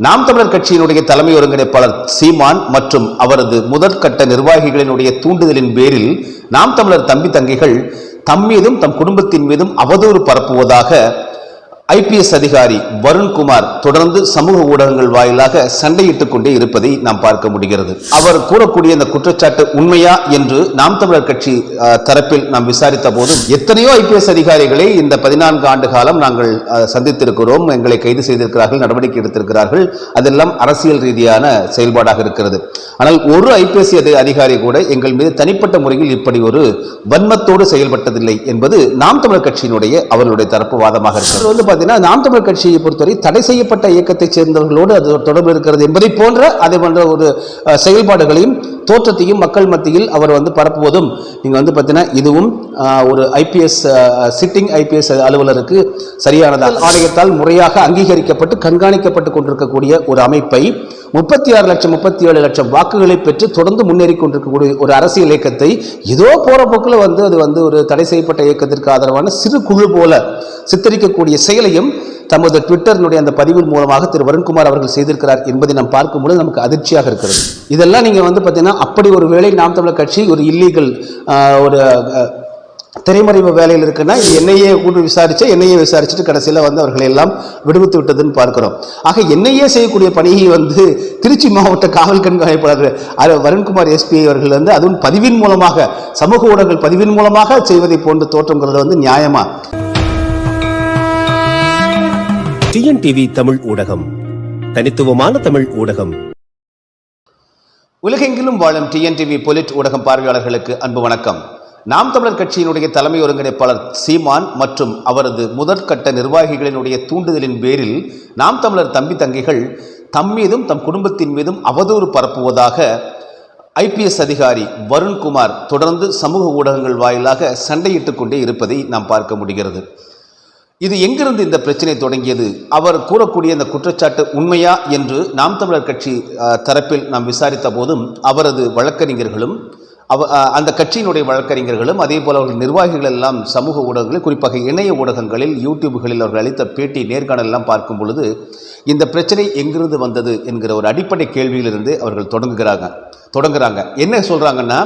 நாம் தமிழர் கட்சியினுடைய தலைமை ஒருங்கிணைப்பாளர் சீமான் மற்றும் அவரது முதற்கட்ட நிர்வாகிகளினுடைய தூண்டுதலின் பேரில் நாம் தமிழர் தம்பி தங்கைகள் தம் மீதும் தம் குடும்பத்தின் மீதும் அவதூறு பரப்புவதாக ஐபிஎஸ் அதிகாரி வருண்குமார் தொடர்ந்து சமூக ஊடகங்கள் வாயிலாக சண்டையிட்டுக் கொண்டே இருப்பதை நாம் பார்க்க முடிகிறது. அவர் கூறக்கூடிய இந்த குற்றச்சாட்டு உண்மையா என்று நாம் தமிழர் கட்சி அஹ், தரப்பில் நாம் விசாரித்த போது எத்தனையோ ஐபிஎஸ் அதிகாரிகளை இந்த பதினான்கு ஆண்டு காலம் நாங்கள் சந்தித்திருக்கிறோம் எங்களை கைது செய்திருக்கிறார்கள் நடவடிக்கை எடுத்திருக்கிறார்கள் அதெல்லாம் அரசியல் ரீதியான செயல்பாடாக இருக்கிறது. ஆனால் ஒரு ஐபிஎஸ் அதிகாரி கூட எங்கள் மீது தனிப்பட்ட முறையில் இப்படி ஒரு வன்மத்தோடு செயல்பட்டதில்லை என்பது நாம் தமிழர் கட்சியினுடைய அவர்களுடைய தரப்பு வாதமாக இருக்கிறது. வந்து பார்த்தீங்கன்னா நாம் தமிழ் கட்சியை பொறுத்தவரை தடை செய்யப்பட்ட இயக்கத்தைச் சேர்ந்தவர்களோடு அது தொடர்பு இருக்கிறது என்பதை போன்ற அதே போன்ற ஒரு செயல்பாடுகளையும் தோற்றத்தையும் மக்கள் மத்தியில் அவர் வந்து பரப்புவதும் நீங்கள் வந்து பார்த்தீங்கன்னா இதுவும் ஒரு ஐபிஎஸ் சிட்டிங் ஐபிஎஸ் அலுவலருக்கு சரியானதாக ஆணையத்தால் முறையாக அங்கீகரிக்கப்பட்டு கண்காணிக்கப்பட்டு கொண்டிருக்கக்கூடிய ஒரு அமைப்பை முப்பத்தி ஆறு லட்சம் முப்பத்தி ஏழு லட்சம் வாக்குகளை பெற்று தொடர்ந்து முன்னேறி கொண்டிருக்கக்கூடிய ஒரு அரசியல் இயக்கத்தை ஏதோ போகிற போக்கில் வந்து அது வந்து ஒரு தடை செய்யப்பட்ட இயக்கத்திற்கு ஆதரவான சிறு குழு போல சித்தரிக்கக்கூடிய செயலையும் தமது ட்விட்டரினுடைய அந்த பதிவின் மூலமாக திரு வருண்குமார் அவர்கள் செய்திருக்கிறார் என்பதை நாம் பார்க்கும்பொழுது நமக்கு அதிர்ச்சியாக இருக்கிறது. இதெல்லாம் நீங்கள் வந்து பார்த்தீங்கன்னா அப்படி ஒரு வேளை நாம் தமிழர் கட்சி ஒரு இல்லீகல் ஒரு திரைமறைவு வேலையில் இருக்குன்னா என்ஐஏ கூட்டு விசாரிச்சு என்ஐஏ விசாரிச்சுட்டு கடைசியில் வந்து அவர்களை எல்லாம் விடுவித்து விட்டதுன்னு பார்க்கிறோம். ஆக என்ஐஏ செய்யக்கூடிய பணியை வந்து திருச்சி மாவட்ட காவல் கண்காணிப்பாளர் வருண்குமார் எஸ்பி அவர்கள் வந்து அதுவும் பதிவின் மூலமாக சமூக ஊடகங்கள் பதிவின் மூலமாக செய்வதை போன்று தோற்றங்கிறது வந்து நியாயமா? டிஎன்டிவி தமிழ் ஊடகம். தனித்துவமான தமிழ் ஊடகம். உலகெங்கிலும் வாழும் டிஎன்டிவி பொலிட் ஊடகம் பார்வையாளர்களுக்கு அன்பு வணக்கம். நாம் தமிழர் கட்சியினுடைய தலைமை ஒருங்கிணைப்பாளர் சீமான் மற்றும் அவரது முதற்கட்ட நிர்வாகிகளினுடைய தூண்டுதலின் பேரில் நாம் தமிழர் தம்பி தங்கைகள் தம் மீதும் தம் குடும்பத்தின் மீதும் அவதூறு பரப்புவதாக ஐபிஎஸ் அதிகாரி வருண்குமார் தொடர்ந்து சமூக ஊடகங்கள் வாயிலாக சண்டையிட்டுக் கொண்டே இருப்பதை நாம் பார்க்க முடிகிறது. இது எங்கிருந்து இந்த பிரச்சனை தொடங்கியது? அவர் கூறக்கூடிய இந்த குற்றச்சாட்டு உண்மையா? என்று நாம் தமிழர் கட்சி அஹ், தரப்பில் நாம் விசாரித்த போதும் அவரது வழக்கறிஞர்களும் அவ அந்த கட்சியினுடைய வழக்கறிஞர்களும் அதே போல் அவர்கள் நிர்வாகிகள் எல்லாம் சமூக ஊடகங்களில் குறிப்பாக இணைய ஊடகங்களில் யூடியூப்களில் அவர்கள் அளித்த பேட்டி நேர்காணல் எல்லாம் பார்க்கும் பொழுது இந்த பிரச்சனை எங்கிருந்து வந்தது என்கிற ஒரு அடிப்படை கேள்வியிலிருந்து அவர்கள் தொடங்குகிறாங்க. தொடங்குறாங்க. என்ன சொல்கிறாங்கன்னா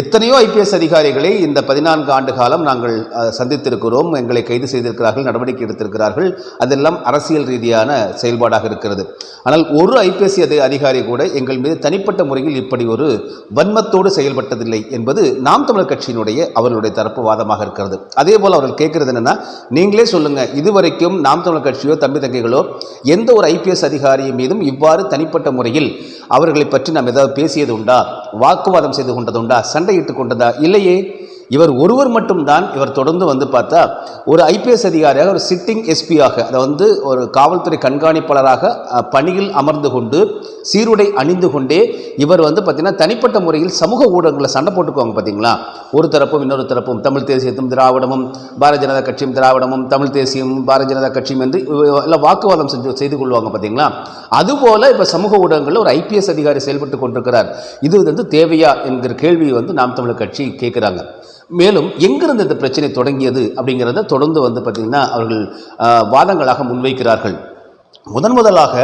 எத்தனையோ ஐபிஎஸ் அதிகாரிகளை இந்த பதினான்கு ஆண்டு காலம் நாங்கள் சந்தித்திருக்கிறோம் எங்களை கைது செய்திருக்கிறார்கள் நடவடிக்கை எடுத்திருக்கிறார்கள் அதெல்லாம் அரசியல் ரீதியான செயல்பாடாக இருக்கிறது. ஆனால் ஒரு ஐபிஎஸ் அதிகாரி கூட எங்கள் மீது தனிப்பட்ட முறையில் இப்படி ஒரு வன்மத்தோடு செயல்பட்டதில்லை என்பது நாம் தமிழர் கட்சியினுடைய அவர்களுடைய தரப்பு வாதமாக இருக்கிறது. அதே போல் அவர்கள் கேட்கறது என்னென்னா நீங்களே சொல்லுங்கள் இதுவரைக்கும் நாம் தமிழர் கட்சியோ தம்பி தங்கைகளோ எந்த ஒரு ஐபிஎஸ் அதிகாரியின் மீதும் இவ்வாறு தனிப்பட்ட முறையில் அவர்களை பற்றி நாம் ஏதாவது பேசியது உண்டா வாக்குவாதம் செய்து கொண்டதுண்டா சண்டையிட்டு கொண்டதா இல்லையே. இவர் ஒருவர் மட்டும்தான் இவர் தொடர்ந்து வந்து பார்த்தா ஒரு ஐபிஎஸ் அதிகாரியாக ஒரு சிட்டிங் எஸ்பியாக அதை வந்து ஒரு காவல்துறை கண்காணிப்பாளராக பணியில் அமர்ந்து கொண்டு சீருடை அணிந்து கொண்டே இவர் வந்து பார்த்திங்கன்னா தனிப்பட்ட முறையில் சமூக ஊடகங்களில் சண்டை போட்டுக்குவாங்க பார்த்தீங்களா? ஒரு தரப்பும் இன்னொரு தரப்பும் தமிழ் தேசியத்தும் திராவிடமும் பாரதிய ஜனதா கட்சியும் திராவிடமும் தமிழ் தேசியமும் பாரதிய ஜனதா கட்சியும் என்று எல்லாம் வாக்குவாதம் செஞ்சு செய்து கொள்வாங்க பார்த்தீங்களா? அதுபோல் இப்போ சமூக ஊடகங்களில் ஒரு ஐபிஎஸ் அதிகாரி செயல்பட்டு கொண்டிருக்கிறார். இது வந்து தேவையா என்கிற கேள்வியை வந்து நாம் தமிழர் கட்சி கேட்குறாங்க. மேலும் எங்கிருந்து இந்த பிரச்சனை தொடங்கியது அப்படிங்கிறத தொடர்ந்து வந்து பார்த்திங்கன்னா அவர்கள் வாதங்களாக முன்வைக்கிறார்கள். முதன் முதலாக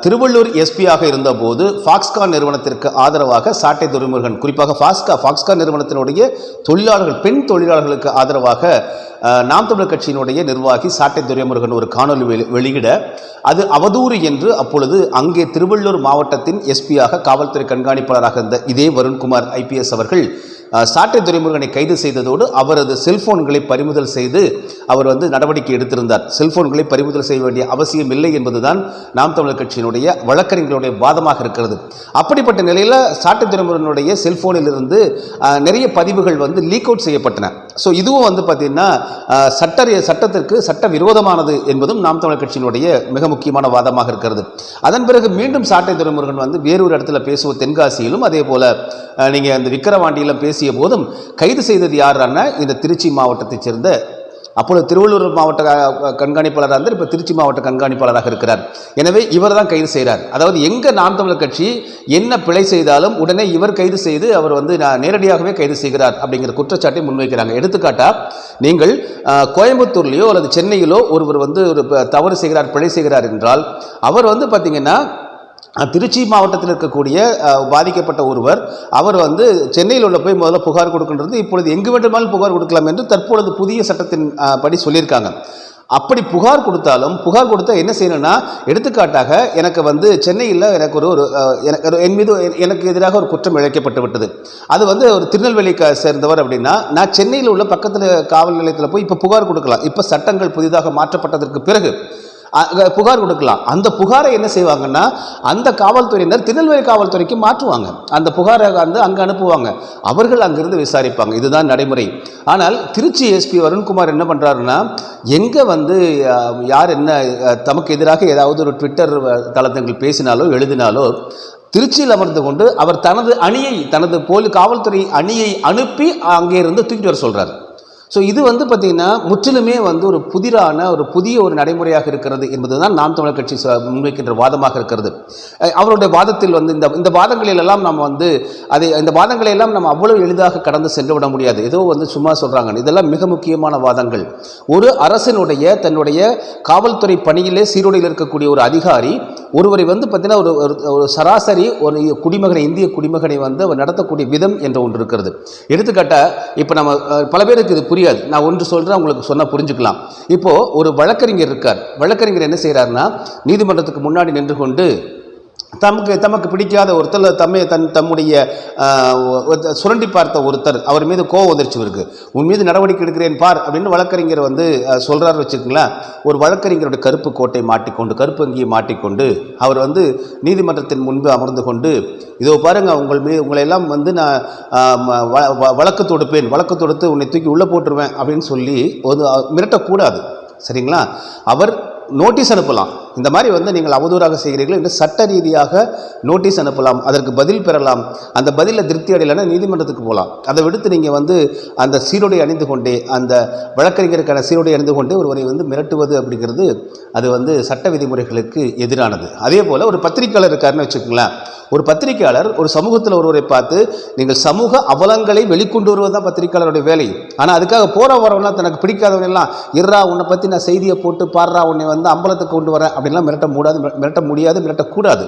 திருவள்ளூர் எஸ்பியாக இருந்தபோது ஃபாக்ஸ்கான் நிறுவனத்திற்கு ஆதரவாக சாட்டை துரைமுருகன் குறிப்பாக ஃபாஸ்கா ஃபாக்ஸ்கான் நிறுவனத்தினுடைய தொழிலாளர்கள் பெண் தொழிலாளர்களுக்கு ஆதரவாக நாம் தமிழர் கட்சியினுடைய நிர்வாகி சாட்டை துரைமுருகன் ஒரு காணொலி வெளி- வெளியிட அது அவதூறு என்று அப்பொழுது அங்கே திருவள்ளூர் மாவட்டத்தின் எஸ்பியாக காவல்துறை கண்காணிப்பாளராக இருந்த இதே வருண்குமார் ஐபிஎஸ் அவர்கள் சாட்டை துரைமுருகனை கைது செய்ததோடு அவரது செல்போன்களை பறிமுதல் செய்து அவர் வந்து நடவடிக்கை எடுத்திருந்தார். செல்போன்களை பறிமுதல் செய்ய வேண்டிய அவசியம் இல்லை என்பதுதான் நாம் தமிழர் கட்சியினுடைய வழக்கறிஞர்களுடைய வாதமாக இருக்கிறது. அப்படிப்பட்ட நிலையில் சாட்டை துறைமுருகனுடைய செல்போனில் இருந்து நிறைய பதிவுகள் வந்து லீக் அவுட் செய்யப்பட்டன. ஸோ இதுவும் வந்து பார்த்திங்கன்னா சட்ட சட்டத்திற்கு சட்ட விரோதமானது என்பதும் நாம் தமிழர் கட்சியினுடைய மிக முக்கியமான வாதமாக இருக்கிறது. அதன் பிறகு மீண்டும் சாட்டை துறைமுருகன் வந்து வேறொரு இடத்துல பேசுவோம் தென்காசியிலும் அதே போல் நீங்கள் அந்த விக்கிரவாண்டியிலும் பேசிய போதும் கைது செய்தது யாருன்னா இந்த திருச்சி மாவட்டத்தைச் சேர்ந்த அப்பொழுது திருவள்ளூர் மாவட்ட கண்காணிப்பாளராக இருந்தார் இப்போ திருச்சி மாவட்ட கண்காணிப்பாளராக இருக்கிறார். எனவே இவர் தான் கைது செய்கிறார். அதாவது எங்கே நாம் தமிழர் கட்சி என்ன பிழை செய்தாலும் உடனே இவர் கைது செய்து அவர் வந்து நான் நேரடியாகவே கைது செய்கிறார் அப்படிங்கிற குற்றச்சாட்டை முன்வைக்கிறாங்க. எடுத்துக்காட்டா நீங்கள் கோயம்புத்தூர்லேயோ அல்லது சென்னையிலோ ஒருவர் வந்து ஒரு தவறு செய்கிறார் பிழை செய்கிறார் என்றால் அவர் வந்து பார்த்தீங்கன்னா திருச்சி மாவட்டத்தில் இருக்கக்கூடிய பாதிக்கப்பட்ட ஒருவர் அவர் வந்து சென்னையில் உள்ள போய் முதல்ல புகார் கொடுக்கின்றது இப்பொழுது எங்கு வேண்டுமானாலும் புகார் கொடுக்கலாம் என்று தற்பொழுது புதிய சட்டத்தின் படி சொல்லியிருக்காங்க. அப்படி புகார் கொடுத்தாலும் புகார் கொடுத்தா என்ன செய்யணும்னா எடுத்துக்காட்டாக எனக்கு வந்து சென்னையில் எனக்கு ஒரு ஒரு எனக்கு ஒரு- என் மீது எனக்கு எதிராக ஒரு குற்றம் இழைக்கப்பட்டு விட்டது. அது வந்து ஒரு திருநெல்வேலி சேர்ந்தவர் அப்படின்னா நான் சென்னையில் உள்ள பக்கத்தில் காவல் நிலையத்தில் போய் இப்போ புகார் கொடுக்கலாம். இப்போ சட்டங்கள் புதிதாக மாற்றப்பட்டதற்கு பிறகு புகார் கொடுக்கலாம். அந்த புகாரை என்ன செய்வாங்கன்னா அந்த காவல்துறையினர் திருநெல்வேலி காவல்துறைக்கு மாற்றுவாங்க. அந்த புகாரை வந்து அங்கே அனுப்புவாங்க. அவர்கள் அங்கிருந்து விசாரிப்பாங்க. இதுதான் நடைமுறை. ஆனால் திருச்சி எஸ்பி வருண்குமார் என்ன பண்ணுறாருன்னா எங்கே வந்து யார் என்ன தமக்கு எதிராக ஏதாவது ஒரு ட்விட்டர் தளத்தங்கள் பேசினாலோ எழுதினாலோ திருச்சியில் அமர்ந்து கொண்டு அவர் தனது அணியை தனது போலி காவல்துறை அணியை அனுப்பி அங்கே இருந்து தூக்கிட்டு வர சொல்கிறார் ஸோ இது வந்து பார்த்திங்கன்னா முற்றிலுமே வந்து ஒரு புதிரான ஒரு புதிய ஒரு நடைமுறையாக இருக்கிறது என்பது தான் நாம் தமிழர் கட்சி முன்வைக்கின்ற வாதமாக இருக்கிறது. அவருடைய வாதத்தில் வந்து இந்த இந்த வாதங்களிலெல்லாம் நம்ம வந்து அதை இந்த வாதங்களை எல்லாம் நம்ம அவ்வளவு எளிதாக கடந்து சென்று விட முடியாது. ஏதோ வந்து சும்மா சொல்கிறாங்க இதெல்லாம் மிக முக்கியமான வாதங்கள். ஒரு அரசினுடைய தன்னுடைய காவல்துறை பணியிலே சீருடையில் இருக்கக்கூடிய ஒரு அதிகாரி ஒருவரை வந்து பார்த்திங்கன்னா ஒரு ஒரு- ஒரு சராசரி ஒரு குடிமகனை இந்திய குடிமகனை வந்து அவர் நடத்தக்கூடிய விதம் என்ற ஒன்று இருக்கிறது. எடுத்துக்காட்டால் இப்போ நம்ம பல பேருக்கு இது புரியாது. நான் ஒன்று சொல்கிறேன் உங்களுக்கு சொன்னால் புரிஞ்சுக்கலாம். இப்போது ஒரு வழக்கறிஞர் இருக்கார். வழக்கறிஞர் என்ன செய்கிறாருன்னா நீதிமன்றத்துக்கு முன்னாடி நின்று கொண்டு தமக்கு தமக்கு பிடிக்காத ஒருத்தர் தம்மை தன் தம்முடைய சுரண்டி பார்த்த ஒருத்தர் அவர் மீது கோவம் வந்துருச்சு இருக்கு உன் மீது நடவடிக்கை எடுக்கிறேன் பார் அப்படின்னு வழக்கறிஞர் வந்து சொல்கிறார் வச்சுக்கோங்களேன். ஒரு வழக்கறிஞரோட கருப்பு கோட்டை மாட்டிக்கொண்டு கருப்பு அங்கியை மாட்டிக்கொண்டு அவர் வந்து நீதிமன்றத்தின் முன்பு அமர்ந்து கொண்டு இதோ பாருங்க உங்கள் மீது உங்களை எல்லாம் வந்து நான் வ- வ- வழக்கு தொடுப்பேன் வழக்கு தொடுத்து உன்னை தூக்கி உள்ளே போட்டுருவேன் அப்படின்னு சொல்லி ஒரு மிரட்டக்கூடாது. சரிங்களா? அவர் நோட்டீஸ் அனுப்பலாம். இந்த மாதிரி வந்து நீங்கள் அவதூறாக செய்கிறீர்கள் என்று சட்ட ரீதியாக நோட்டீஸ் அனுப்பலாம் அதற்கு பதில் பெறலாம். அந்த பதிலில் திருப்தி அடையலைன்னா நீதிமன்றத்துக்கு போகலாம் அதை விடுத்து நீங்கள் வந்து அந்த சீருடை அணிந்து கொண்டே அந்த வழக்கறிஞருக்கான சீருடை அணிந்து கொண்டே ஒருவரை வந்து மிரட்டுவது அப்படிங்கிறது அது வந்து சட்ட விதிமுறைகளுக்கு எதிரானது. அதே போல் ஒரு பத்திரிக்கையாளர் இருக்காருன்னு வச்சுக்கோங்களேன். ஒரு பத்திரிக்கையாளர் ஒரு சமூகத்தில் ஒருவரை பார்த்து நீங்கள் சமூக அவலங்களை வெளிக்கொண்டு வருவது தான் பத்திரிக்கையாளருடைய வேலை. ஆனால் அதுக்காக போகிற வரவெல்லாம் தனக்கு பிடிக்காதவனெல்லாம் எல்லாம் உன்னை பற்றி நான் செய்தியை போட்டு பாடுறா உன்னை வந்து அம்பலத்துக்கு கொண்டு வரேன் அப்படின்லாம் மிரட்ட மூடாது மிரட்ட முடியாது மிரட்டக்கூடாது.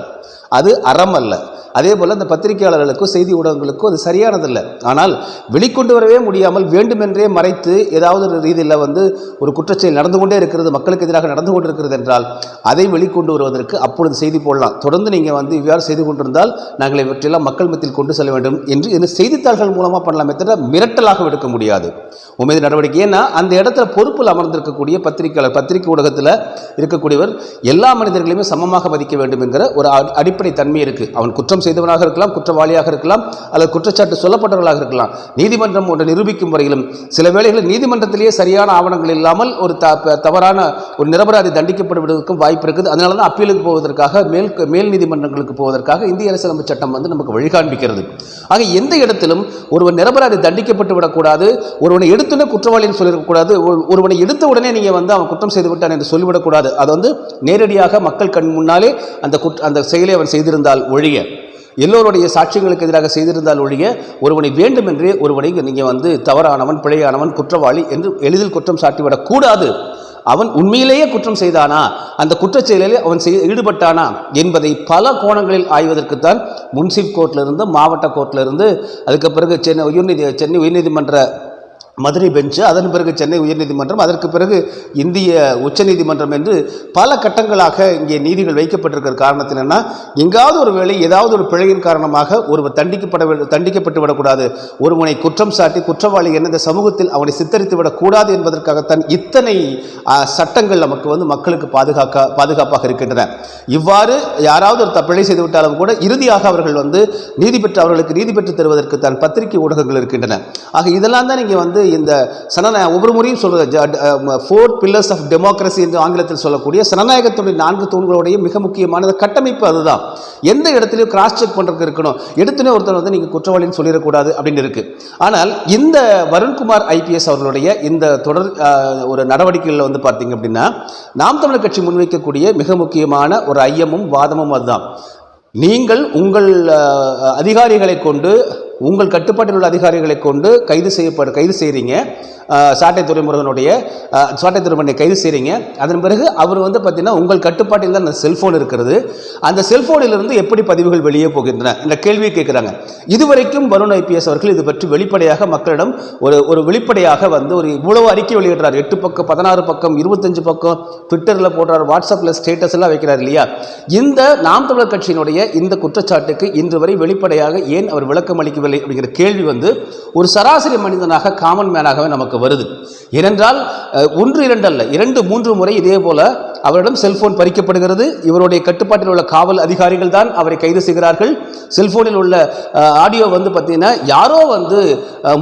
அது அறம் அல்ல. அதே போல் இந்த பத்திரிகையாளர்களுக்கும் செய்தி ஊடகங்களுக்கும் அது சரியானதில்லை. ஆனால் வெளிக்கொண்டு வரவே முடியாமல் வேண்டுமென்றே மறைத்து ஏதாவது ஒரு ரீதியில் வந்து ஒரு குற்றச்செயல் நடந்து கொண்டே இருக்கிறது மக்களுக்கு எதிராக நடந்து கொண்டு இருக்கிறது என்றால் அதை வெளிக்கொண்டு வருவதற்கு அப்பொழுது செய்தி போடலாம். தொடர்ந்து நீங்கள் வந்து இவ்வாறு செய்து கொண்டிருந்தால் நாங்கள் இவற்றையெல்லாம் மக்கள் மத்தியில் கொண்டு செல்ல வேண்டும் என்று இந்த செய்தித்தாள்கள் மூலமாக பண்ணலாமே தவிர மிரட்டலாக எடுக்க முடியாது. உமது நடவடிக்கை. ஏன்னா அந்த இடத்துல பொறுப்பில் அமர்ந்திருக்கக்கூடிய பத்திரிகையாளர் பத்திரிகை ஊடகத்தில் இருக்கக்கூடியவர் எல்லா மனிதர்களையுமே சமமாக மதிக்க வேண்டும் என்கிற ஒரு அடி- அடிப்படை தன்மை இருக்குது அவன் குற்றம் செய்தவனாக இருக்கலாம் குற்றவாளியாக இருக்கலாம் அல்லது குற்றச்சாட்டு சொல்லப்பட்டவர்களாக இருக்கலாம். நீதிமன்றம் ஒன்று நிரூபிக்கும் வரையிலும் சில வேளைகளில் நீதிமன்றத்திலேயே சரியான ஆவணங்கள் இல்லாமல் ஒரு த தவறான ஒரு நிரபராதி தண்டிக்கப்படுவதற்கும் வாய்ப்பு இருக்குது. அதனால தான் அப்பீலுக்கு போவதற்காக மேல் மேல் நீதிமன்றங்களுக்கு போவதற்காக இந்திய அரசியலமைப்பு சட்டம் வந்து நமக்கு வழிகாண்பிக்கிறது. ஆக எந்த இடத்திலும் ஒருவன் நிரபராதி தண்டிக்கப்பட்டு விடக்கூடாது ஒருவனை எடுத்துனே குற்றவாளின்னு சொல்லிடக்கூடாது ஒருவனை எடுத்த உடனே நீங்கள் வந்து அவன் குற்றம் செய்து விட்டான் என்று சொல்லிவிடக்கூடாது. அது வந்து நேரடியாக மக்கள் கண் முன்னாலே அந்த குற்ற அந்த செயலை அவன் செய்திருந்தால் ஒழிய எல்லோருடைய சாட்சியங்களுக்கு எதிராக செய்திருந்தால் ஒழிய ஒருவனை வேண்டுமென்றே ஒருவனை நீங்கள் வந்து தவறானவன் பிழையானவன் குற்றவாளி என்று எளிதில் குற்றம் சாட்டிவிடக்கூடாது அவன் உண்மையிலேயே குற்றம் செய்தானா? அந்த குற்றச்செயலில் அவன் செய் ஈடுபட்டானா? என்பதை பல கோணங்களில் ஆய்வதற்குத்தான் முன்சிப் கோர்ட்ல இருந்து மாவட்ட கோர்ட்ல இருந்து அதுக்கு பிறகு சென்னை உயர்நீதி சென்னை உயர்நீதிமன்ற மதுரை பெஞ்சு அதன் பிறகு சென்னை உயர்நீதிமன்றம் அதற்கு பிறகு இந்திய உச்சநீதிமன்றம் என்று பல கட்டங்களாக இங்கே நீதிகள் வைக்கப்பட்டிருக்கிற காரணத்தினா எங்காவது ஒரு வேளை ஏதாவது ஒரு பிழையின் காரணமாக ஒருவர் தண்டிக்கப்பட தண்டிக்கப்பட்டு விடக்கூடாது. ஒருவனை குற்றம் சாட்டி குற்றவாளி என இந்த சமூகத்தில் அவனை சித்தரித்து விடக்கூடாது என்பதற்காகத்தான் இத்தனை சட்டங்கள் நமக்கு வந்து மக்களுக்கு பாதுகாக்க பாதுகாப்பாக இருக்கின்றன. இவ்வாறு யாராவது ஒரு த- பிழை செய்து விட்டாலும் கூட இறுதியாக அவர்கள் வந்து நீதி பெற்று அவர்களுக்கு நீதி பெற்று தருவதற்கு தான் பத்திரிகை ஊடகங்கள் இருக்கின்றன. ஆக இதெல்லாம் தான் நீங்கள் வந்து இந்த சனநாய ஒவ்வொரு முறையும் சொல்கிறது ஃபோர் பில்லர்ஸ் ஆஃப் டெமோக்ரஸி என்று ஆங்கிலத்தில் சொல்லக்கூடிய சனநாயகத்துடைய நான்கு தூண்களுடைய மிக முக்கியமான கட்டமைப்பு அதுதான். எந்த இடத்துலையும் கிராஸ் செக் பண்ணுறதுக்கு இருக்கணும். எடுத்துனே ஒருத்தர் வந்து நீங்கள் குற்றவாளின்னு சொல்லிடக்கூடாது அப்படின்னு இருக்கு. ஆனால் இந்த வருண்குமார் ஐபிஎஸ் அவர்களுடைய இந்த தொடர் ஒரு நடவடிக்கைகளில் வந்து பார்த்தீங்க அப்படின்னா நாம் தமிழர் கட்சி முன்வைக்கக்கூடிய மிக முக்கியமான ஒரு ஐயமும் வாதமும் அதுதான். நீங்கள் உங்கள் அதிகாரிகளை கொண்டு உங்கள் கட்டுப்பாட்டில் உள்ள அதிகாரிகளை கொண்டு கைது செய்யப்பட கைது செய்கிறீங்க சாட்டை துறைமுருகனுடைய சாட்டை துறைமுருகனை கைது செய்கிறீங்க அதன் பிறகு அவர் வந்து பார்த்தீங்கன்னா உங்கள் கட்டுப்பாட்டில் தான் அந்த செல்ஃபோன் இருக்கிறது. அந்த செல்ஃபோனிலிருந்து எப்படி பதிவுகள் வெளியே போகின்றன என்ற கேள்வியை கேட்குறாங்க. இதுவரைக்கும் வருண் ஐபிஎஸ் அவர்கள் இது பற்றி வெளிப்படையாக மக்களிடம் ஒரு ஒரு வெளிப்படையாக வந்து ஒரு இவ்வளவு அறிக்கை வெளியிடுறார். எட்டு பக்கம் பதினாறு பக்கம் இருபத்தஞ்சு பக்கம் ட்விட்டரில் போடுறார் வாட்ஸ்அப்பில் ஸ்டேட்டஸ் எல்லாம் வைக்கிறார் இல்லையா? இந்த நாம் தமிழர் கட்சியினுடைய இந்த குற்றச்சாட்டுக்கு இன்று வரை வெளிப்படையாக ஏன் அவர் விளக்கம் அளிக்கவில்லை அப்படிங்கிற கேள்வி வந்து ஒரு சராசரி மனிதனாக காமன் மேனாகவே நமக்கு வருது. ஏனென்றால் ஒன்று இரண்டு அல்ல இரண்டு மூன்று முறை இதே போல அவரிடம் செல்போன் பறிக்கப்படுகிறது. இவருடைய கட்டுப்பாட்டில் உள்ள காவல் அதிகாரிகள் தான் அவரை கைது செய்கிறார்கள். செல்போனில் உள்ள ஆடியோ வந்து பார்த்தீங்கன்னா யாரோ வந்து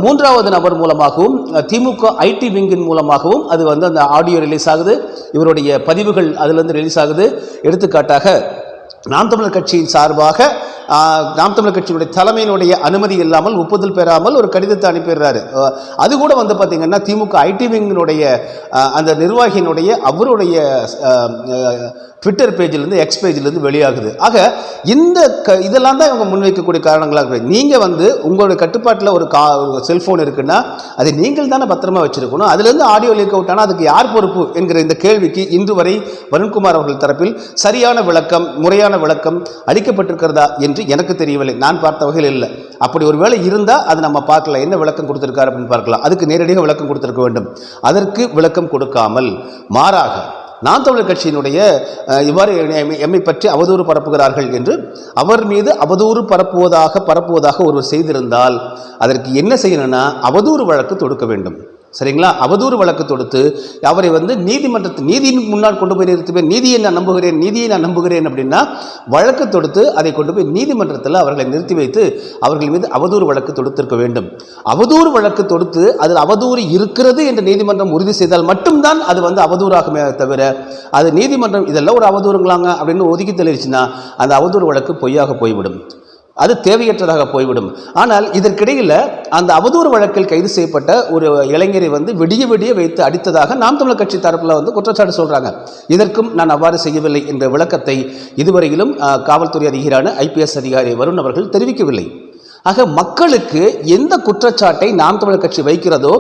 மூன்றாவது நபர் மூலமாகவும் திமுக ஐடி விங்கின் மூலமாகவும் அது வந்து அந்த ஆடியோ ரிலீஸ் ஆகுது. இவருடைய பதிவுகள் அதிலிருந்து ரிலீஸ் ஆகுது. எடுத்துக்காட்டாக நாம் தமிழர் கட்சியின் சார்பாக நாம் தமிழர் கட்சியினுடைய தலைமையினுடைய அனுமதி இல்லாமல் ஒப்புதல் பெறாமல் ஒரு கடிதத்தை அனுப்பிடுறாரு. அது கூட வந்து பார்த்திங்கன்னா திமுக ஐடி விங்கினுடைய அந்த நிர்வாகியினுடைய அவருடைய ட்விட்டர் பேஜிலேருந்து எக்ஸ் பேஜிலேருந்து வெளியாகுது. ஆக இந்த க இதெல்லாம் தான் இவங்க முன்வைக்கக்கூடிய காரணங்களாக இருக்குது நீங்கள் வந்து உங்களுடைய கட்டுப்பாட்டில் ஒரு கா செல்ஃபோன் இருக்குன்னா அதை நீங்கள் தானே பத்திரமா வச்சுருக்கணும். அதுலேருந்து ஆடியோ லீக் அவுட் ஆனால் அதுக்கு யார் பொறுப்பு என்கிற இந்த கேள்விக்கு இன்று வரை வருண்குமார் அவர்கள் தரப்பில் சரியான விளக்கம் முறையான விளக்கம் அளிக்கப்பட்டிருக்கிறதா என்று எனக்கு தெரியவில்லை. நான் பார்த்த வகையில் இல்லை. அப்படி ஒரு இருந்தால் அது நம்ம பார்க்கலாம் என்ன விளக்கம் கொடுத்துருக்காரு அப்படின்னு பார்க்கலாம். அதுக்கு நேரடியாக விளக்கம் கொடுத்திருக்க வேண்டும். அதற்கு விளக்கம் கொடுக்காமல் மாறாக நான் தமிழர் கட்சியினுடைய இவ்வாறு எம்மை பற்றி அவதூறு பரப்புகிறார்கள் என்று அவர் மீது அவதூறு பரப்புவதாக பரப்புவதாக ஒருவர் செய்திருந்தால் அதற்கு என்ன செய்யணும்னா அவதூறு வழக்கு தொடுக்க வேண்டும். சரிங்களா? அவதூறு வழக்கு தொடுத்து அவரை வந்து நீதிமன்றத்து நீதியின் முன்னால் கொண்டு போய் நிறுத்துவேன் நீதியை நான் நம்புகிறேன் நீதியை நான் நம்புகிறேன் அப்படின்னா வழக்கு தொடுத்து அதை கொண்டு போய் நீதிமன்றத்தில் அவர்களை நிறுத்தி வைத்து அவர்கள் மீது அவதூறு வழக்கு தொடுத்திருக்க வேண்டும். அவதூறு வழக்கு தொடுத்து அதில் அவதூறு இருக்கிறது என்று நீதிமன்றம் உறுதி செய்தால் மட்டும்தான் அது வந்து அவதூறாகுமே தவிர அது நீதிமன்றம் இதெல்லாம் ஒரு அவதூறுங்களாங்க அப்படின்னு ஒதுக்கி தெளிச்சுன்னா அந்த அவதூறு வழக்கு பொய்யாக போய்விடும். அது தேவையற்றதாக போய்விடும். ஆனால் இதற்கிடையில் அந்த அவதூறு வழக்கில் கைது செய்யப்பட்ட ஒரு இளைஞரை வந்து விடிய விடிய வைத்து அடித்ததாக நாம் தமிழர் கட்சி தரப்பில் வந்து குற்றச்சாட்டு சொல்கிறாங்க இதற்கும் நான் அவ்வாறு செய்யவில்லை என்ற விளக்கத்தை இதுவரையிலும் காவல்துறை அதிகாரியான ஐபிஎஸ் அதிகாரி வருண் அவர்கள் தெரிவிக்கவில்லை. ஆக மக்களுக்கு எந்த குற்றச்சாட்டை நாம் தமிழர் கட்சி வைக்கிறதோ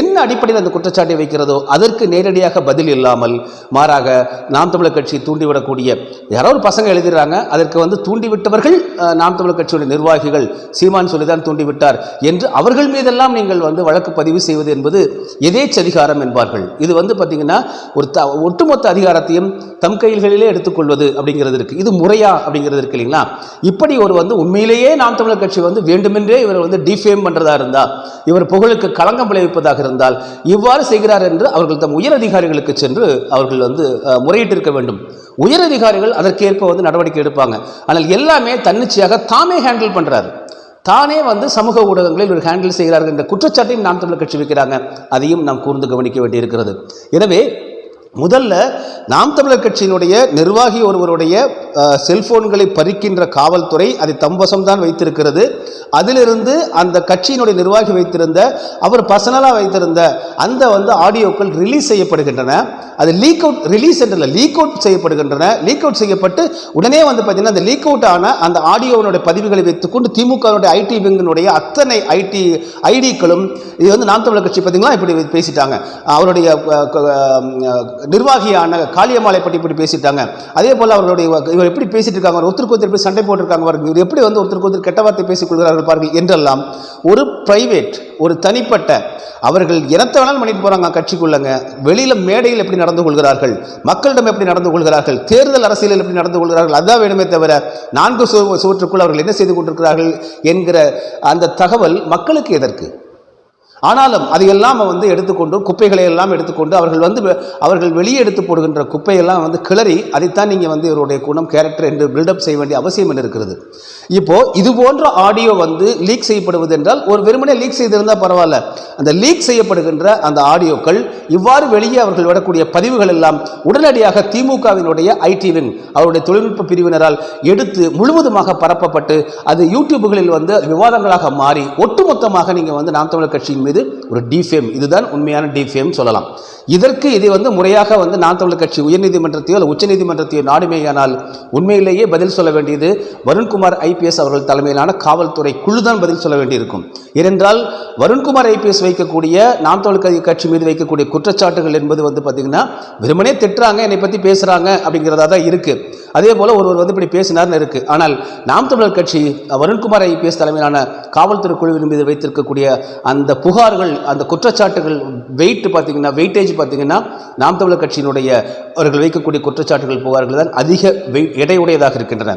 என்ன அடிப்படையில் அந்த குற்றச்சாட்டை வைக்கிறதோ அதற்கு நேரடியாக பதில் இல்லாமல் மாறாக நாம் தமிழர் கட்சி தூண்டிவிடக்கூடிய யாரோ ஒரு பசங்க எழுதுகிறாங்க அதற்கு வந்து தூண்டிவிட்டவர்கள் நாம் தமிழர் கட்சியுடைய நிர்வாகிகள் சீமான் சொல்லிதான் தூண்டிவிட்டார் என்று அவர்கள் மீதெல்லாம் நீங்கள் வந்து வழக்கு பதிவு செய்வது என்பது எதேச்சதிகாரம் என்பார்கள். இது வந்து பார்த்தீங்கன்னா ஒரு த ஒட்டுமொத்த அதிகாரத்தையும் தம் கைகளிலே எடுத்துக்கொள்வது அப்படிங்கிறது இருக்குது இது முறையா அப்படிங்கிறது இருக்கு இல்லைங்களா? இப்படி ஒரு வந்து உண்மையிலேயே நாம் தமிழர் கட்சி வந்து வேண்டுமென்றே இவர் வந்து டிஃபேம் பண்ணுறதா இருந்தால் இவர் புகழுக்கு களங்கம் விளைவிப்பதாக இருந்தால் இவ்வாறு செய்கிறார் என்று அவர்கள் தம் உயர் அதிகாரிகளுக்கு சென்று அவர்கள் வந்து முறையிட்டிருக்க வேண்டும். உயர் அதிகாரிகள் அதற்கேற்ப வந்து நடவடிக்கை எடுப்பாங்க. ஆனால் எல்லாமே தன்னிச்சையாக தாமே ஹேண்டில் பண்ணுறாரு தானே வந்து சமூக ஊடகங்களில் ஒரு ஹேண்டில் செய்கிறார்கள் என்ற குற்றச்சாட்டையும் நாம் தமிழர் கட்சி வைக்கிறாங்க. அதையும் நாம் கூர்ந்து கவனிக்க வேண்டியிருக்கிறது. எனவே முதல்ல நாம் தமிழர் கட்சியினுடைய நிர்வாகி ஒருவருடைய செல்போன்களை பறிக்கின்ற காவல்துறை அதை தம்பசம்தான் வைத்திருக்கிறது. அதிலிருந்து அந்த கட்சியினுடைய நிர்வாகி வைத்திருந்த அவர் பர்சனலாக வைத்திருந்த அந்த வந்து ஆடியோக்கள் ரிலீஸ் செய்யப்படுகின்றன. அது லீக் அவுட் ரிலீஸ் என்றில்ல லீக் அவுட் செய்யப்படுகின்றன. லீக் அவுட் செய்யப்பட்டு உடனே வந்து பார்த்தீங்கன்னா அந்த லீக் அவுட் ஆன அந்த ஆடியோவினுடைய பதிவுகளை வைத்துக்கொண்டு திமுகவினுடைய ஐடி விங்கினுடைய அத்தனை ஐடி ஐடிக்களும் இது வந்து நாம் தமிழர் கட்சி பார்த்திங்களா இப்படி பேசிட்டாங்க. அவருடைய நிர்வாகியான காளியம்மாளை பற்றி இப்படி பேசிட்டாங்க. அதே போல் அவர்களுடைய இவர் எப்படி பேசிட்டு இருக்காங்க ஒருத்தருக்கு ஒருத்தர் எப்படி சண்டை போட்டிருக்காங்க இவர் எப்படி வந்து ஒருத்தருக்கு ஒருத்தர் கெட்ட வார்த்தை பேசிக் கொள்கிறார்கள் பாருங்கள் என்றெல்லாம் ஒரு பிரைவேட் ஒரு தனிப்பட்ட அவர்கள் எனத்த வேணாலும் பண்ணிட்டு போகிறாங்க கட்சிக்குள்ளங்க. வெளியில மேடையில் எப்படி நடந்து கொள்கிறார்கள்? மக்களிடம் எப்படி நடந்து கொள்கிறார்கள்? தேர்தல் அரசியலில் எப்படி நடந்து கொள்கிறார்கள்? அதுதான் வேணுமே தவிர நான்கு சு- சுவற்றுக்குள் அவர்கள் என்ன செய்து கொண்டிருக்கிறார்கள் என்கிற அந்த தகவல் மக்களுக்கு எதற்கு? ஆனாலும் அதையெல்லாம் வந்து எடுத்துக்கொண்டு குப்பைகளை எல்லாம் எடுத்துக்கொண்டு அவர்கள் வந்து அவர்கள் வெளியே எடுத்து போடுகின்ற குப்பையெல்லாம் வந்து கிளறி அதைத்தான் நீங்கள் வந்து இவருடைய குணம் கேரக்டர் என்று பில்டப் செய்ய வேண்டிய அவசியம் என்ன இருக்கிறது. இப்போது இது போன்ற ஆடியோ வந்து லீக் செய்யப்படுவது என்றால் ஒரு வெறுமனே லீக் செய்திருந்தால் பரவாயில்ல. அந்த லீக் செய்யப்படுகின்ற அந்த ஆடியோக்கள் இவ்வாறு வெளியே அவர்கள் விடக்கூடிய பதிவுகள் எல்லாம் உடனடியாக திமுகவினுடைய ஐடி விங் அவருடைய தொழில்நுட்ப பிரிவினரால் எடுத்து முழுவதுமாக பரப்பப்பட்டு அது யூடியூபுகளில் வந்து விவாதங்களாக மாறி ஒட்டுமொத்தமாக நீங்கள் வந்து நாம் தமிழர் கட்சியின் மீது ஒரு டிஃபேம் இதுதான் உண்மையான டிஃபேம் சொல்லலாம். இதற்கு இதை வந்து முறையாக வந்து நாம் தமிழர் கட்சி உயர்நீதிமன்றத்தையோ அல்ல உச்சநீதிமன்றத்தையோ நாடுமேயானால் உண்மையிலேயே பதில் சொல்ல வேண்டியது வருண்குமார் ஐபிஎஸ் அவர்கள் தலைமையிலான காவல்துறை குழுதான் பதில் சொல்ல வேண்டியிருக்கும். ஏனென்றால் வருண்குமார் ஐபிஎஸ் வைக்கக்கூடிய நாம் தமிழர் கட்சி- மீது வைக்கக்கூடிய குற்றச்சாட்டுகள் என்பது வந்து பார்த்திங்கன்னா வெறுமனே திட்டுறாங்க என்னை பற்றி பேசுகிறாங்க அப்படிங்கிறதா தான் இருக்குது அதே போல் ஒருவர் வந்து இப்படி பேசினார்னு இருக்குது ஆனால் நாம் தமிழர் கட்சி வருண்குமார் ஐபிஎஸ் தலைமையிலான காவல்துறை குழுவின் மீது வைத்திருக்கக்கூடிய அந்த புகார்கள் அந்த குற்றச்சாட்டுகள் வெயிட் பார்த்தீங்கன்னா வெயிட்டேஜ் பார்த்தீங்கன்னா நாம் தமிழர் கட்சியினுடைய அவர்கள் வைக்கக்கூடிய குற்றச்சாட்டுகள் புகார்கள் தான் அதிக வெயிட் எடையுடையதாக இருக்கின்றன.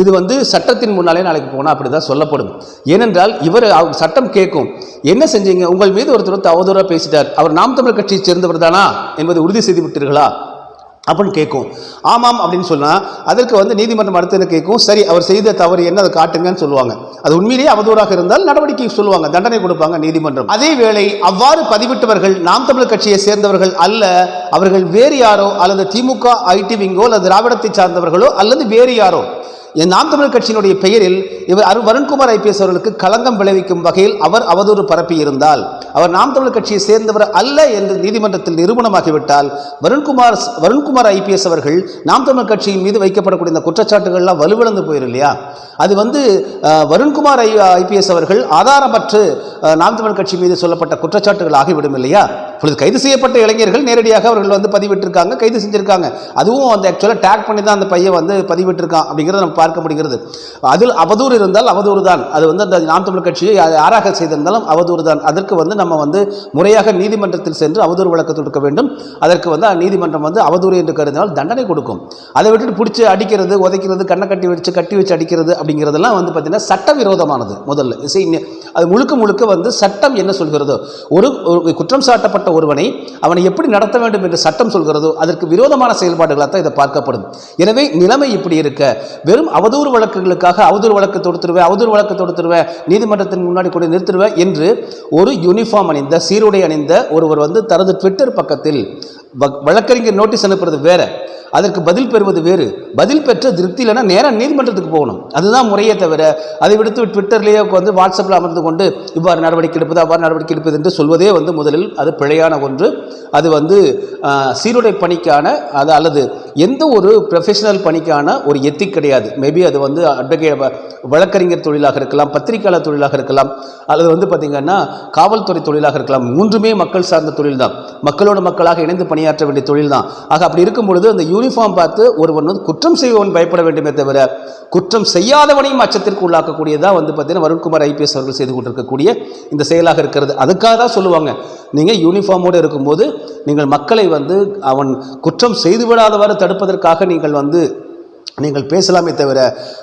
இது வந்து சட்டத்தின் முன்னாலே நாளைக்கு போனால் அப்படி தான் சொல்லப்படும். ஏனென்றால் இவர் சட்டம் கேட்கும். என்ன செஞ்சீங்க? உங்கள் மீது ஒருத்தர் அவதூறாக பேசிட்டார். அவர் நாம் தமிழர் கட்சியை சேர்ந்தவர் தானா? என்பதை உறுதி செய்து விட்டீர்களா? அப்படின்னு கேட்கும். ஆமாம் அப்படின்னு சொன்னால் அதற்கு வந்து நீதிமன்றம் அடுத்து என்ன கேட்கும் சரி அவர் செய்த தவறு என்ன அதை காட்டுங்கன்னு சொல்லுவாங்க. அது உண்மையிலேயே அவதூறாக இருந்தால் நடவடிக்கை சொல்லுவாங்க தண்டனை கொடுப்பாங்க நீதிமன்றம். அதே வேளை அவ்வாறு பதிவிட்டவர்கள் நாம் தமிழர் கட்சியை சேர்ந்தவர்கள் அல்ல அவர்கள் வேறு யாரோ அல்லது திமுக ஐடி விங்கோ அல்லது திராவிடத்தை சார்ந்தவர்களோ அல்லது வேறு யாரோ என் நாம் தமிழ் கட்சியினுடைய பெயரில் இவர் அரு வருண்குமார் ஐபிஎஸ் அவர்களுக்கு களங்கம் விளைவிக்கும் வகையில் அவர் அவதூறு பரப்பி இருந்தால் அவர் நாம் தமிழ் கட்சியை சேர்ந்தவர் அல்ல என்று நீதிமன்றத்தில் நிரூபணமாகிவிட்டால் வருண்குமார் வருண்குமார் ஐபிஎஸ் அவர்கள் நாம் தமிழ் கட்சியின் மீது வைக்கப்படக்கூடிய இந்த குற்றச்சாட்டுகள்லாம் வலுவிழந்து போயிரு இல்லையா அது வந்து வருண்குமார் ஐ ஐபிஎஸ் அவர்கள் ஆதாரமற்று நாம் தமிழ் கட்சி மீது சொல்லப்பட்ட குற்றச்சாட்டுகள் ஆகிவிடும் இல்லையா? இப்பொழுது கைது செய்யப்பட்ட இளைஞர்கள் நேரடியாக அவர்கள் வந்து பதிவிட்டிருக்காங்க கைது செஞ்சுருக்காங்க. அதுவும் அந்த ஆக்சுவலாக டேக் பண்ணி தான் அந்த பையன் வந்து பதிவிட்டிருக்கான் அப்படிங்கிறத நம்ம பார்க்க முடிகிறது. அதில் அவதூறு இருந்தால் அவதூறு தான். அது வந்து அந்த நாம் தமிழ் கட்சியை யாராக செய்திருந்தாலும் அவதூறு தான். அதற்கு வந்து நம்ம வந்து முறையாக நீதிமன்றத்தில் சென்று அவதூறு வழக்கு தொடுக்க வேண்டும். அதற்கு வந்து நீதிமன்றம் வந்து அவதூறு என்று கருதினால் தண்டனை கொடுக்கும். அதை விட்டுட்டு பிடிச்சி அடிக்கிறது உதைக்கிறது கண்ணை கட்டி வச்சு கட்டி வச்சு அடிக்கிறது அப்படிங்கிறதெல்லாம் வந்து பார்த்தீங்கன்னா சட்டவிரோதமானது முதல்ல. இசை அது முழுக்க முழுக்க வந்து சட்டம் என்ன சொல்கிறதோ ஒரு ஒரு குற்றம் சாட்டப்பட்ட ஒருவனை அவனை எப்படி நடத்த வேண்டும் என்று சட்டம் சொல்கிறதோ அதற்கு விரோதமான செயல்பாடுகளாக தான் இதை பார்க்கப்படும். எனவே நிலைமை இப்படி இருக்க வெறும் அவதூறு வழக்குகளுக்காக அவதூறு வழக்கு தொடுத்துருவேன் அவதூறு வழக்கு தொடுத்துருவேன் நீதிமன்றத்தின் முன்னாடி கொண்டு நிறுத்துருவேன் என்று ஒரு யூனிஃபார்ம் அணிந்த சீருடை அணிந்த ஒருவர் வந்து தனது ட்விட்டர் பக்கத்தில் வ- வழக்கறிஞர் நோட்டீஸ் அனுப்புறது வேற. அதற்கு பதில் பெறுவது வேறு. பதில் பெற்ற திருப்தி இல்லைன்னா நேராக நீதிமன்றத்துக்கு போகணும். அதுதான் முறையே தவிர அதை விடுத்து ட்விட்டர்லேயே வந்து வாட்ஸ்அப்பில் அமர்ந்து கொண்டு இவ்வாறு நடவடிக்கை எடுப்பது அவ்வாறு நடவடிக்கை எடுப்பது என்று சொல்வதே வந்து முதலில் அது பிழையான ஒன்று. அது வந்து சீருடை பணிக்கான அது அல்லது எந்த ஒரு ப்ரொஃபஷனல் பணிக்கான ஒரு எத்திக் கிடையாது. மேபி அது வந்து அட்வொகே வழக்கறிஞர் தொழிலாக இருக்கலாம் பத்திரிகையாளர் தொழிலாக இருக்கலாம் அல்லது வந்து பார்த்திங்கன்னா காவல்துறை தொழிலாக இருக்கலாம். மூன்றுமே மக்கள் சார்ந்த தொழில் தான் மக்களோட மக்களாக இணைந்து பணியாற்ற வேண்டிய தொழில் தான் ஆக அப்படி இருக்கும் பொழுது அந்த யூனிஃபார்ம் பார்த்து ஒருவன் வந்து குற்றம் செய்வன் பயப்பட வேண்டுமே தவிர குற்றம் செய்யாதவனையும் அச்சத்திற்கு உள்ளாக்கக்கூடியதாக வந்து பார்த்தீங்கன்னா வருண்குமார் ஐபிஎஸ் அவர்கள் செய்து கொண்டிருக்கக்கூடிய இந்த செயலாக இருக்கிறது. அதுக்காக தான் சொல்லுவாங்க. நீங்கள் யூனிஃபார்மோடு இருக்கும்போது நீங்கள் மக்களை வந்து அவன் குற்றம் செய்துவிடாதவாறு தடுப்பதற்காக நீங்கள் வந்து நீங்கள் பேசலாமே தவிர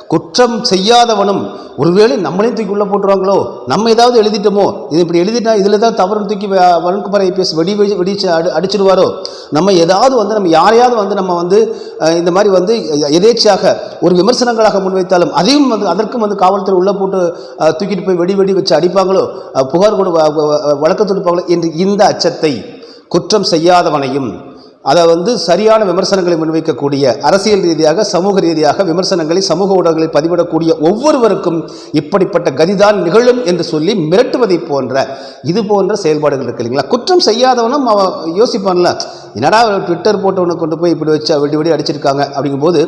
குற்றம் செய்யாதவனும் ஒருவேளை நம்மளையும் தூக்கி உள்ளே போட்டுருவாங்களோ? நம்ம ஏதாவது எழுதிட்டோமோ? இது இப்படி எழுதிட்டா இதில் தான் தவறுன்னு தூக்கி வழக்கு பறையை பேசி வெடி வெடி வெடிச்சு அடி அடிச்சிடுவாரோ நம்ம ஏதாவது வந்து நம்ம யாரையாவது வந்து நம்ம வந்து இந்த மாதிரி வந்து எதேச்சியாக ஒரு விமர்சனங்களாக முன்வைத்தாலும் அதையும் வந்து அதற்கும் வந்து காவல்துறை உள்ளே போட்டு தூக்கிட்டு போய் வெடி வெடி வச்சு அடிப்பாங்களோ? புகார் கொடு வ- வ- வழக்கு தொடுப்பாங்களோ? என்று இந்த அச்சத்தை குற்றம் செய்யாதவனையும் அதை வந்து சரியான விமர்சனங்களை முன்வைக்கக்கூடிய அரசியல் ரீதியாக சமூக ரீதியாக விமர்சனங்களை சமூக ஊடகங்களில் பதிவிடக்கூடிய ஒவ்வொருவருக்கும் இப்படிப்பட்ட கதிதான் நிகழும் என்று சொல்லி மிரட்டுவதை போன்ற இது போன்ற செயல்பாடுகள் இருக்கு இல்லைங்களா? குற்றம் செய்யாதவனும் அவன் யோசிப்பான்ல என்னடா ட்விட்டர் போட்டவனை கொண்டு போய் இப்படி வச்சு வெடி வெடி அடிச்சிருக்காங்க? அப்படிங்கும்போது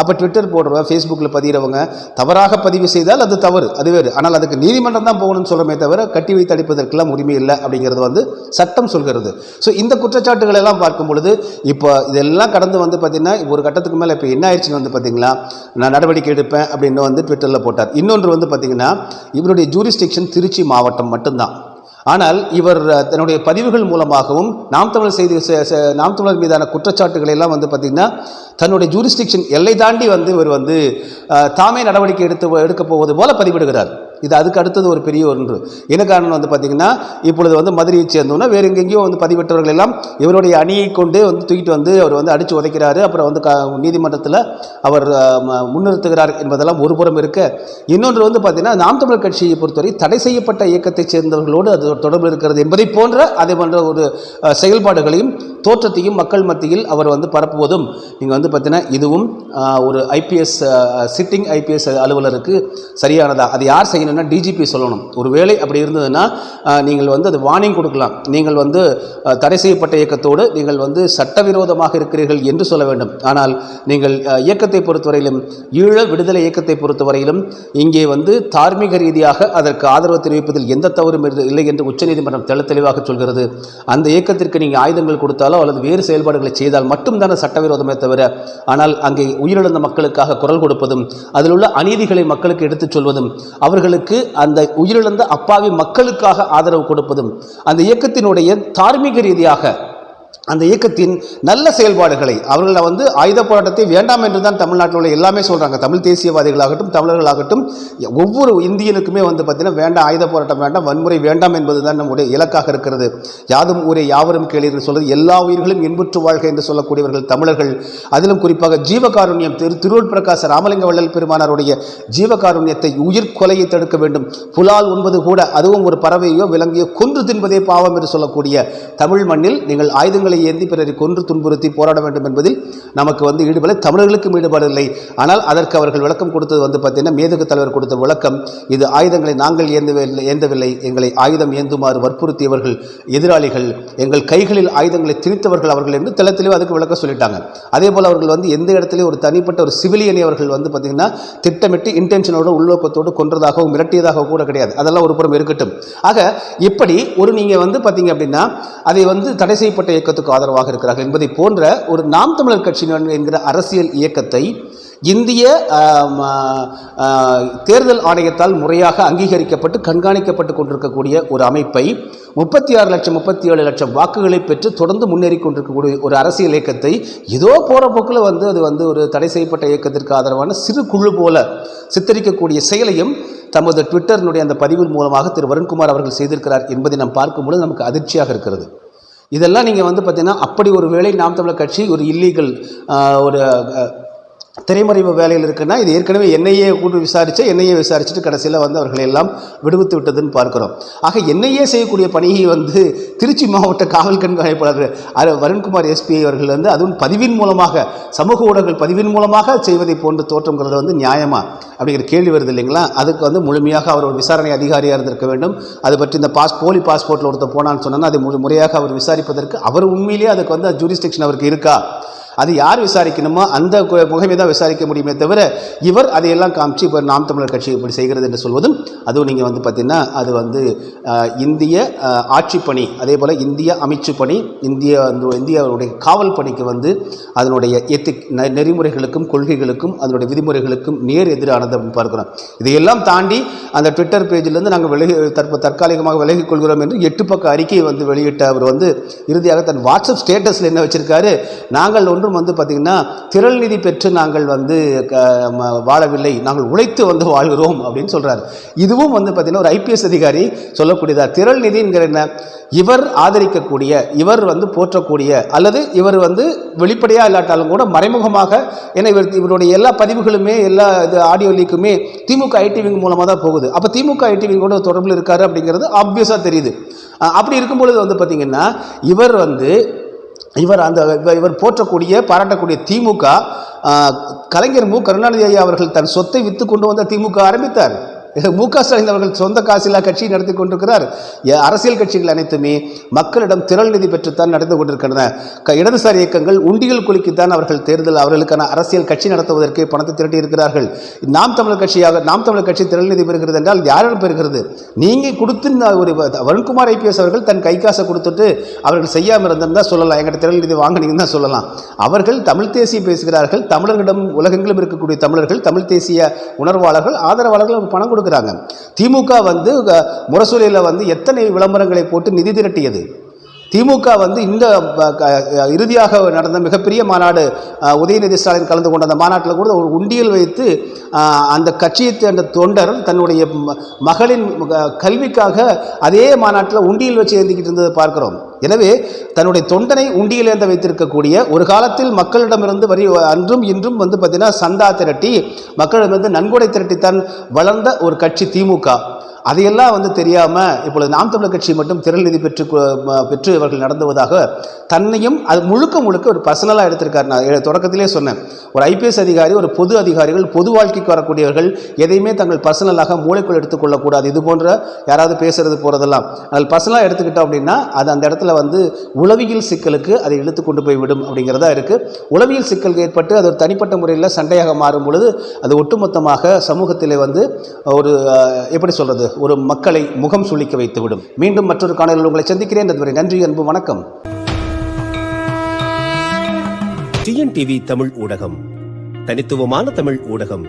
அப்போ ட்விட்டர் போடுறவன் ஃபேஸ்புக்கில் பதிகிறவங்க தவறாக பதிவு செய்தால் அது தவறு அது வேறு. ஆனால் அதுக்கு நீதிமன்றம் தான் போகணும்னு சொல்கிறமே தவிர கட்டி வைத்து அடிப்பதற்கெல்லாம் உரிமை இல்லை அப்படிங்கிறது வந்து சட்டம் சொல்கிறது. ஸோ இந்த குற்றச்சாட்டுகள் எல்லாம் பார்க்கும் பொழுது இப்போ இதெல்லாம் கடந்து வந்து பார்த்திங்கன்னா ஒரு கட்டத்துக்கு மேலே இப்போ என்ன ஆயிடுச்சுன்னு வந்து பார்த்தீங்களா? நான் நடவடிக்கை எடுப்பேன் அப்படின்னு வந்து ட்விட்டரில் போட்டார். இன்னொன்று வந்து பார்த்திங்கன்னா இவருடைய ஜூரிஸ்டிக்ஷன் திருச்சி மாவட்டம் மட்டும்தான். ஆனால் இவர் தன்னுடைய பதிவுகள் மூலமாகவும் நாம் தமிழர் செய்தி நாம் தமிழர் மீதான குற்றச்சாட்டுகளை எல்லாம் வந்து பார்த்திங்கன்னா தன்னுடைய ஜூரிஸ்டிக்ஷன் எல்லை தாண்டி வந்து இவர் வந்து தாமே நடவடிக்கை எடுத்து எடுக்கப் போவது போல பதிவிடுகிறார். இது அதுக்கு அடுத்தது ஒரு பெரிய ஒன்று. என்ன காரணம் வந்து பார்த்தீங்கன்னா இப்பொழுது வந்து மதுரையை சேர்ந்தோம்னா வேறு எங்கெங்கேயோ வந்து பதிவிட்டவர்கள் எல்லாம் இவருடைய அணியை கொண்டு வந்து தூக்கிட்டு வந்து அவர் வந்து அடித்து உதைக்கிறாரு. அப்புறம் வந்து க நீதிமன்றத்தில் அவர் முன்னிறுத்துகிறார் என்பதெல்லாம் ஒரு புறம் இருக்க. இன்னொன்று வந்து பார்த்தீங்கன்னா நாம் தமிழர் கட்சியை பொறுத்தவரை தடை செய்யப்பட்ட இயக்கத்தைச் சேர்ந்தவர்களோடு அது தொடர்பு இருக்கிறது என்பதை போன்ற அதே போன்ற ஒரு செயல்பாடுகளையும் தோற்றத்தையும் மக்கள் மத்தியில் அவர் வந்து பரப்புவதும் நீங்கள் வந்து பார்த்தீங்கன்னா இதுவும் ஒரு ஐபிஎஸ் சிட்டிங் ஐபிஎஸ் அலுவலருக்கு சரியானதா? அது யார் செய்யணும்? செய்யணும்னா டிஜிபி சொல்லணும். ஒருவேளை அப்படி இருந்ததுன்னா நீங்கள் வந்து அது வார்னிங் கொடுக்கலாம். நீங்கள் வந்து தடை செய்யப்பட்ட இயக்கத்தோடு நீங்கள் வந்து சட்டவிரோதமாக இருக்கிறீர்கள் என்று சொல்ல வேண்டும். ஆனால் நீங்கள் இயக்கத்தை பொறுத்தவரையிலும் ஈழ விடுதலை இயக்கத்தை பொறுத்தவரையிலும் இங்கே வந்து தார்மீக ரீதியாக அதற்கு ஆதரவு தெரிவிப்பதில் எந்த தவறும் இல்லை என்று உச்சநீதிமன்றம் தெள்ள தெளிவாக சொல்கிறது. அந்த இயக்கத்திற்கு நீங்கள் ஆயுதங்கள் கொடுத்தாலோ அல்லது வேறு செயல்பாடுகளை செய்தால் மட்டும்தானே சட்டவிரோதமே தவிர ஆனால் அங்கே உயிரிழந்த மக்களுக்காக குரல் கொடுப்பதும் அதில் உள்ள அநீதிகளை மக்களுக்கு எடுத்துச் சொல்வதும் அவர்களுக்கு அந்த உயிரிழந்த அப்பாவி மக்களுக்காக ஆதரவு கொடுப்பதும் அந்த இயக்கத்தினுடைய தார்மீக ரீதியாக அந்த இயக்கத்தின் நல்ல செயல்பாடுகளை அவர்களை வந்து ஆயுத போராட்டத்தை வேண்டாம் என்று தான் தமிழ்நாட்டில் உள்ள எல்லாமே சொல்கிறாங்க தமிழ் தேசியவாதிகளாகட்டும் தமிழர்களாகட்டும் ஒவ்வொரு இந்தியனுக்குமே வந்து பார்த்தீங்கன்னா வேண்டாம் ஆயுத போராட்டம் வேண்டாம் வன்முறை வேண்டாம் என்பது தான் நம்முடைய இலக்காக இருக்கிறது. யாதும் ஊரே யாவரும் கேளீர்கள் சொல்வது எல்லா உயிர்களும் இன்புற்று வாழ்க என்று சொல்லக்கூடியவர்கள் தமிழர்கள். அதிலும் குறிப்பாக ஜீவகாருண்யம் திரு திருவள் பிரகாச ராமலிங்க வள்ளல் பெருமானாருடைய ஜீவகாருண்யத்தை உயிர் கொலையை தடுக்க வேண்டும். புலால் உண்பது கூட அதுவும் ஒரு பறவையோ விலங்கையோ கொன்று தின்பதே பாவம் என்று சொல்லக்கூடிய தமிழ் மண்ணில் நீங்கள் ஆயுதங்கள் ஏந்தி பிறரை கொன்று துன்புறுத்தி போராட வேண்டும் என்பதில் நமக்கு வந்து ஈடுபட தமிழர்களுக்கும் ஈடுபாடு இல்லை. ஆனால் அதற்கு அவர்கள் விளக்கம் கொடுத்தது வந்து பார்த்தீங்கன்னா மேதகு தலைவர் கொடுத்த விளக்கம் இது ஆயுதங்களை நாங்கள் ஏந்தவில்லை ஏந்தவில்லை. எங்களை ஆயுதம் ஏந்துமாறு வற்புறுத்தியவர்கள் எதிராளிகள் எங்கள் கைகளில் ஆயுதங்களை திணித்தவர்கள் அவர்கள் என்று தெள்ள அதுக்கு விளக்கம் சொல்லிட்டாங்க. அதே போல் அவர்கள் வந்து எந்த இடத்துலையும் ஒரு தனிப்பட்ட ஒரு சிவிலியனை அவர்கள் வந்து பார்த்தீங்கன்னா திட்டமிட்டு இன்டென்ஷனோட உள்நோக்கத்தோடு கொன்றதாகவும் மிரட்டியதாகவும் கூட கிடையாது. அதெல்லாம் ஒரு புறம் இருக்கட்டும். ஆக இப்படி ஒரு நீங்கள் வந்து பார்த்தீங்க அப்படின்னா அதை வந்து தடை செய்யப்பட்ட இயக்கத்துக்கு ஆதரவாக இருக்கிறார்கள் என்பதை போன்ற ஒரு நாம் தமிழர் கட்சி என்கிற அரசியல் இயக்கத்தை இந்திய தேர்தல் ஆணையத்தால் முறையாக அங்கீகரிக்கப்பட்டு கண்காணிக்கப்பட்டு கொண்டிருக்கக்கூடிய ஒரு அமைப்பை முப்பத்தி ஆறு லட்சம் முப்பத்தி ஏழு லட்சம் வாக்குகளை பெற்று தொடர்ந்து முன்னேறி கொண்டிருக்கக்கூடிய ஒரு அரசியல் இயக்கத்தை ஏதோ போகிற போக்கில் வந்து அது வந்து ஒரு தடை செய்யப்பட்ட இயக்கத்திற்கு ஆதரவான சிறு குழு போல சித்தரிக்கக்கூடிய செயலையும் தமது ட்விட்டரினுடைய அந்த பதிவின் மூலமாக திரு வருண்குமார் அவர்கள் செய்திருக்கிறார் என்பதை நாம் பார்க்கும்பொழுது நமக்கு அதிர்ச்சியாக இருக்கிறது. இதெல்லாம் நீங்கள் வந்து பார்த்தீங்கன்னா அப்படி ஒரு வேலை நாம் தமிழர் கட்சி ஒரு இல்லீகல் ஒரு திரைமறைவு வேலையில் இருக்குன்னா இது ஏற்கனவே என்ஐஏ கூட்டு விசாரித்து என்ஐஏ விசாரிச்சுட்டு கடைசியில் வந்து அவர்களை எல்லாம் விடுவித்து விட்டதுன்னு பார்க்குறோம். ஆக என்ஐஏ செய்யக்கூடிய பணியை வந்து திருச்சி மாவட்ட காவல் கண்காணிப்பாளர் அரு- வருண்குமார் எஸ்பி அவர்கள் வந்து அதுவும் பதிவின் மூலமாக சமூக ஊடகங்கள் பதிவின் மூலமாக செய்வதை போன்று தோற்றங்கிறது வந்து நியாயமா? அப்படிங்கிற கேள்வி வருது இல்லைங்களா? அதுக்கு வந்து முழுமையாக அவர் ஒரு விசாரணை அதிகாரியாக இருந்திருக்க வேண்டும். அது பற்றி இந்த பாஸ் போலி பாஸ்போர்ட்டில் ஒருத்தர் போனான்னு சொன்னால் அதை முழு முறையாக அவர் விசாரிப்பதற்கு அவர் உண்மையிலேயே அதுக்கு வந்து ஜூரிஸ்டிக்ஷன் அவருக்கு இருக்கா? அது யார் விசாரிக்கணுமோ அந்த கு- முகமை தான் விசாரிக்க முடியுமே தவிர இவர் அதையெல்லாம் காமிச்சு இப்போ நாம் தமிழர் கட்சி இப்படி செய்கிறது என்று சொல்வதும் அதுவும் நீங்கள் வந்து பார்த்திங்கன்னா அது வந்து இந்திய ஆட்சி பணி அதே போல் இந்திய அமைச்சு பணி இந்திய அந்த இந்தியாவுடைய காவல் பணிக்கு வந்து அதனுடைய எத்திக் நெ- நெறிமுறைகளுக்கும் கொள்கைகளுக்கும் அதனுடைய விதிமுறைகளுக்கும் நேர் எதிரானது அப்படின்னு பார்க்குறோம். இதையெல்லாம் தாண்டி அந்த ட்விட்டர் பேஜிலேருந்து நாங்கள் விலகி தற்ப தற்காலிகமாக விலகிக் கொள்கிறோம் என்று எட்டு பக்க அறிக்கையை வந்து வெளியிட்ட அவர் வந்து இறுதியாக தன் வாட்ஸ்அப் ஸ்டேட்டஸில் என்ன வச்சுருக்காரு? நாங்கள் ஒன்றும் வந்து பார்த்திங்கன்னா திரள் நிதி பெற்று நாங்கள் வந்து வாழவில்லை. நாங்கள் உழைத்து வந்து வாழ்கிறோம். அப்படின்னு சொல்கிறார் இதுவும் வந்து பார்த்திங்கன்னா ஒரு ஐபிஎஸ் அதிகாரி சொல்லக்கூடியதா? திரள் நிதிங்கிற என்ன? இவர் ஆதரிக்கக்கூடிய இவர் வந்து போற்றக்கூடிய அல்லது இவர் வந்து வெளிப்படையாக இல்லாட்டாலும் கூட மறைமுகமாக ஏன்னா இவர் இவருடைய எல்லா பதிவுகளுமே எல்லா இது ஆடியோ லீக்குமே திமுக ஐடிவிங் மூலமாக தான் போகுது. அப்போ திமுக ஐடி கூட தொடர்பில் இருக்காரு அப்படிங்கிறது ஆப்வியஸாக தெரியுது. அப்படி இருக்கும் பொழுது வந்து பார்த்திங்கன்னா இவர் வந்து இவர் அந்த இவர் இவர் போற்றக்கூடிய பாராட்டக்கூடிய திமுக கலைஞர் மு. கருணாநிதி ஐயா அவர்கள் தன் சொத்தை விற்று கொண்டு வந்த திமுக ஆரம்பித்தார். மு க ஸ்டாலின் அவர்கள் சொந்த காசிலா கட்சி நடத்தி கொண்டிருக்கிறார். அரசியல் கட்சிகள் அனைத்துமே மக்களிடம் திரள் நிதி பெற்றுத்தான் நடந்து கொண்டிருக்கின்றன. இடதுசாரி இயக்கங்கள் உண்டியல் குலுக்கித்தான் அவர்கள் தேர்தல் அவர்களுக்கான அரசியல் கட்சி நடத்துவதற்கு பணத்தை திரட்டி இருக்கிறார்கள். நாம் தமிழர் கட்சியாக நாம் தமிழர் கட்சி திரள் நிதி பெறுகிறது என்றால் யாரிடம் பெறுகிறது? நீங்கள் கொடுத்து ஒரு வருண்குமார் ஐபிஎஸ் அவர்கள் தன் கை காசை கொடுத்துட்டு அவர்கள் செய்யாமல் இருந்திருந்தா சொல்லலாம். எங்கிட்ட திரள் நிதி வாங்கினீங்கன்னு தான் சொல்லலாம். அவர்கள் தமிழ் தேசியம் பேசுகிறார்கள். தமிழர்களிடம் உலகெங்கிலும் இருக்கக்கூடிய தமிழர்கள் தமிழ் தேசிய உணர்வாளர்கள் ஆதரவாளர்கள் பணம் பணம் கொடுக்குறாங்க. திமுக வந்து முரசொலியில் வந்து எத்தனை விளம்பரங்களை போட்டு நிதி திரட்டியது? திமுக வந்து இந்த க- இறுதியாக நடந்த மிகப்பெரிய மாநாடு உதயநிதி ஸ்டாலின் கலந்து கொண்ட அந்த மாநாட்டில் கூட ஒரு உண்டியல் வைத்து அந்த கட்சியை சேர்ந்த தொண்டர் தன்னுடைய மகளின் கல்விக்காக அதே மாநாட்டில் உண்டியல் வச்சு ஏந்திக்கிட்டு இருந்ததை பார்க்கிறோம். எனவே தன்னுடைய தொண்டனை உண்டியல் வைத்திருக்கக்கூடிய ஒரு காலத்தில் மக்களிடமிருந்து வரி அன்றும் இன்றும் வந்து பார்த்தீங்கன்னா சந்தா திரட்டி மக்களிடமிருந்து நன்கொடை திரட்டித்தான் வளர்ந்த ஒரு கட்சி திமுக. அதையெல்லாம் வந்து தெரியாமல் இப்பொழுது நாம் தமிழர் கட்சி மட்டும் திரள் நிதி பெற்று பெற்று இவர்கள் நடந்துவதாக தன்னையும் அது முழுக்க முழுக்க ஒரு பர்சனலாக எடுத்திருக்காரு. நான் தொடக்கத்திலே சொன்னேன். ஒரு ஐபிஎஸ் அதிகாரி ஒரு பொது அதிகாரிகள் பொது வாழ்க்கைக்கு வரக்கூடியவர்கள் எதையுமே தங்கள் பர்சனலாக மூளைக்குள் எடுத்துக்கொள்ளக்கூடாது. இது போன்ற யாராவது பேசுறது போகிறதெல்லாம் அதில் பர்சனலாக எடுத்துக்கிட்டோம் அப்படின்னா அது அந்த இடத்துல வந்து உளவியல் சிக்கலுக்கு அதை இழுத்து கொண்டு போய் விடும் அப்படிங்கிறதா இருக்குது உளவியல் சிக்கல் ஏற்பட்டு அது ஒரு தனிப்பட்ட முறையில் சண்டையாக மாறும் பொழுது அது ஒட்டுமொத்தமாக சமூகத்தில் வந்து ஒரு எப்படி சொல்றது ஒரு மக்களை முகம் சுளிக்க வைத்துவிடும். மீண்டும் மற்றொரு காணொலியில் உங்களை சந்திக்கிறேன். அதுவரை நன்றி அன்பு வணக்கம். டிஎன்டிவி தமிழ் ஊடகம். தனித்துவமான தமிழ் ஊடகம்.